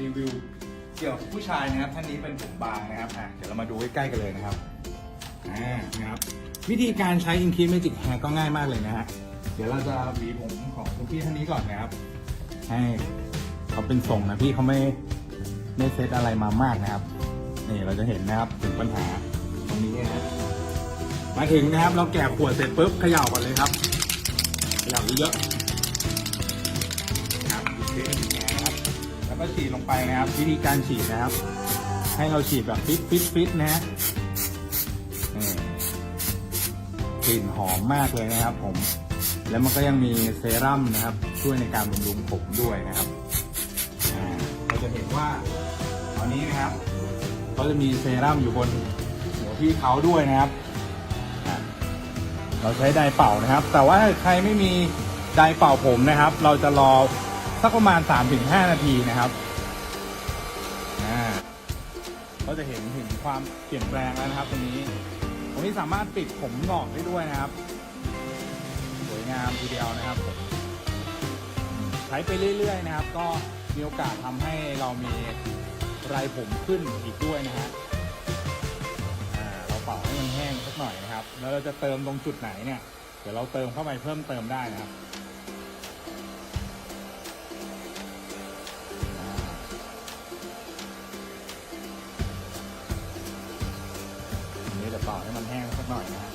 รีวิวเกี่ยวกับผู้ชายนะครับท่านนี้เป็นผมบางนะครับอะเดี๋ยวเรามาดูใกล้ๆกันเลยนะครับอ่านะครับวิธีการใช้ Increase Magic Hair ก็ง่ายมากเลยนะฮะเดี๋ยวเราจะหวีผมของคุณพี่ท่านนี้ก่อนนะครับ ให้เขาเป็นทรงนะพี่เขาไม่ไม่เซตอะไรมามากนะครับนี่เราจะเห็นนะครับถึงปัญหาตรงนี้นะฮะมาถึงนะครับ เราแกะขวดเสร็จปุ๊บเขย่าก่อนเลยครับเขย่าเยอะๆครับอี ก็ฉีดลงไปนะครับ วิธีการฉีดนะครับ ให้เราฉีดแบบฟิตฟิตฟิตนะฮะกลิ่นหอมมากเลยนะครับ ผม แล้วมันก็ยังมีเซรั่มนะครับ ช่วยในการบำรุงผมด้วยนะครับเราจะเห็นว่าตอนนี้นะครับเขาจะมีเซรั่มอยู่บนหัวพี่เขาด้วยนะครับ เราใช้ไดเป่านะครับ แต่ว่าใครไม่มีไดเป่าผมนะครับ เราจะรอ สักประมาณ 3-5 นาทีนะครับอ่าก็จะเห็นถึงความเปลี่ยนแปลงแล้วนะครับ ตรงนี้ตรงนี้สามารถปิดผมหงอกได้ด้วยนะครับ สวยงามทีเดียวนะครับใช้ไปเรื่อย ๆ นะครับ ก็มีโอกาสทำให้เรามีไรผมขึ้นอีกด้วยนะฮะอ่าเราเป่าให้มันแห้งสักหน่อยนะครับ แล้วเราจะเติมตรงจุดไหนเนี่ย เดี๋ยวเราเติมเข้าไปเพิ่มเติมได้นะครับ ต่อให้มันแห้งสักหน่อยนะ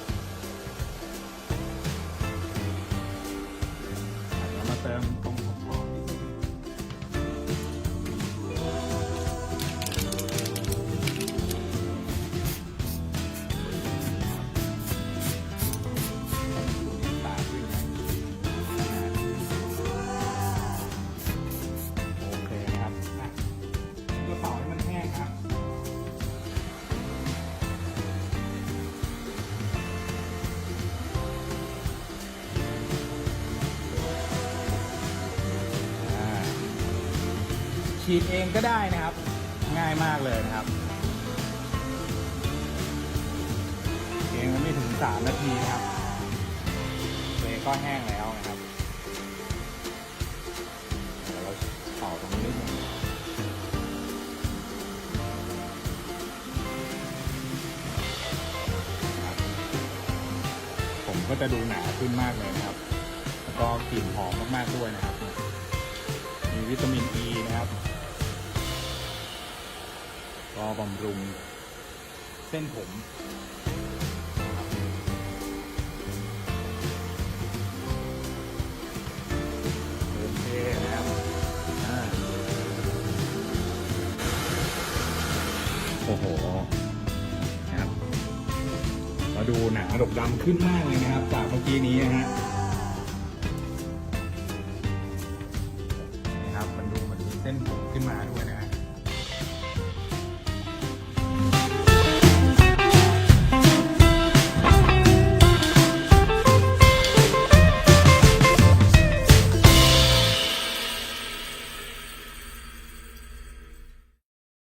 ฉีดเองก็ได้นะครับ ง่ายมากเลยนะครับเองไม่ถึงสามนาทีนะครับเลยก็แห้งแล้วนะครับเดี๋ยวเราเป่าตรงนี้นิดนึงนะผมก็จะดูหนาขึ้นมากเลยนะครับ แล้วก็กลิ่นหอมมากๆด้วยนะครับ มีวิตามินอ e ีนะครับ ก็บำรุงเส้นผมเติมเท่นครับโอ้โหครับมาดูหนังดกดำขึ้นมากเลยนะครับ จากเมื่อกี้นี้นะฮะนะครับมันดูมันดูเส้นผมขึ้นมาด้วยนะฮะ